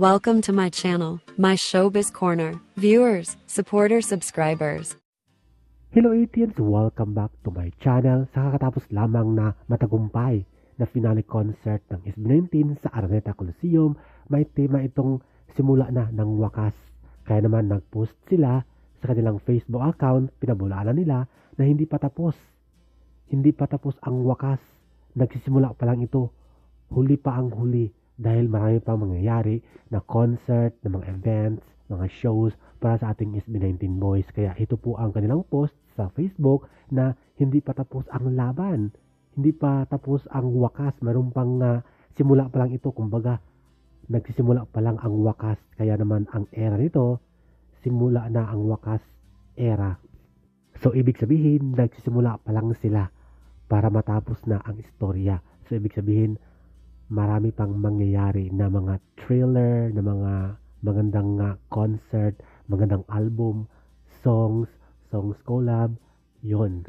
Welcome to my channel, my Showbiz Corner. Viewers, supporters, subscribers. Hello 18s! Welcome back to my channel sa kakatapos lamang na matagumpay na finale concert ng SB19 sa Araneta Coliseum. May tema itong simula na ng wakas. Kaya naman nag-post sila sa kanilang Facebook account, pinabulaanan nila na hindi pa tapos. Hindi pa tapos ang wakas. Nagsisimula pa lang ito. Huli pa ang huli dahil marami pang mangyayari na concert, na mga events, mga shows para sa ating SB19 boys. Kaya ito po ang kanilang post sa Facebook na hindi pa tapos ang laban. Hindi pa tapos ang wakas. Meron pang uh, simula pa lang ito. Kumbaga, nagsisimula pa lang ang wakas. Kaya naman ang era nito, simula na ang wakas era. So, ibig sabihin, nagsisimula pa lang sila para matapos na ang istorya. So, ibig sabihin, marami pang mangyayari na mga thriller, na mga magandang uh, concert, magandang album, songs, songs collab, yon